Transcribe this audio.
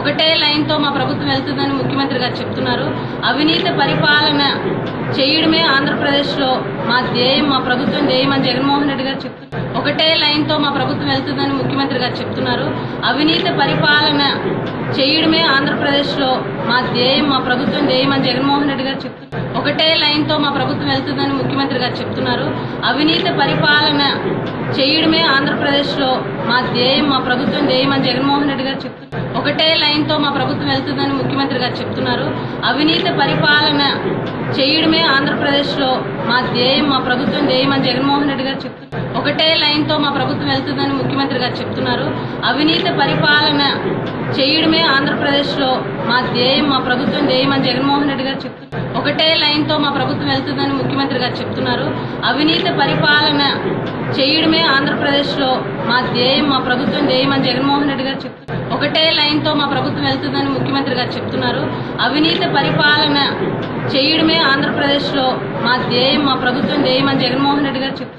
ఒకటే లైన్తో మా ప్రభుత్వం వెళ్తుందని ముఖ్యమంత్రి గారు చెప్తున్నారు. అవినీతి పరిపాలన చేయడమే ఆంధ్రప్రదేశ్లో మా ధ్యేయం మా ప్రభుత్వం ధ్యేయం అని జగన్మోహన్ రెడ్డి గారు చెప్తున్నారు. ఒకటే లైన్తో మా ప్రభుత్వం వెళ్తుందని ముఖ్యమంత్రి గారు చెప్తున్నారు. అవినీతి పరిపాలన చేయడమే ఆంధ్రప్రదేశ్లో మా ధ్యేయం మా ప్రభుత్వం ధ్యేయం అని జగన్మోహన్ రెడ్డి గారు చెప్తున్నారు. ఒకటే లైన్తో మా ప్రభుత్వం వెళ్తుందని ముఖ్యమంత్రి గారు చెప్తున్నారు. అవినీతి పరిపాలన చేయడమే ఆంధ్రప్రదేశ్లో మా ధ్యేయం మా ప్రభుత్వం ధ్యేయం అని జగన్మోహన్ రెడ్డి గారు చెప్తున్నారు ఒకటే లైన్తో మా ప్రభుత్వం వెళ్తుందని ముఖ్యమంత్రి గారు చెప్తున్నారు. అవినీతి పరిపాలన చేయడమే ఆంధ్రప్రదేశ్లో మా ధ్యేయం మా ప్రభుత్వం ధ్యేయం అని జగన్మోహన్ రెడ్డి గారు చెప్తున్నారు ఒకటే లైన్తో మా ప్రభుత్వం వెళ్తుందని ముఖ్యమంత్రి గారు చెప్తున్నారు. అవినీతి పరిపాలన చేయడమే ఆంధ్రప్రదేశ్లో మా ధ్యేయం మా ప్రభుత్వం ధ్యేయం అని జగన్మోహన్ రెడ్డి గారు చెప్తున్నారు ఒకటే లైన్తో మా ప్రభుత్వం వెళ్తుందని ముఖ్యమంత్రి గారు చెప్తున్నారు. అవినీతి పరిపాలన చేయడమే ఆంధ్రప్రదేశ్లో మా ధ్యేయం మా ప్రభుత్వం ధ్యేయం అని జగన్మోహన్ రెడ్డి గారు చెప్తున్నారు ఒకటే లైన్తో మా ప్రభుత్వం వెళ్తుందని ముఖ్యమంత్రి గారు చెప్తున్నారు. అవినీతి పరిపాలన చేయడమే ఆంధ్రప్రదేశ్లో మా ధ్యేయం మా ప్రభుత్వం ధ్యేయం అని జగన్మోహన్ రెడ్డి గారు చెప్తున్నారు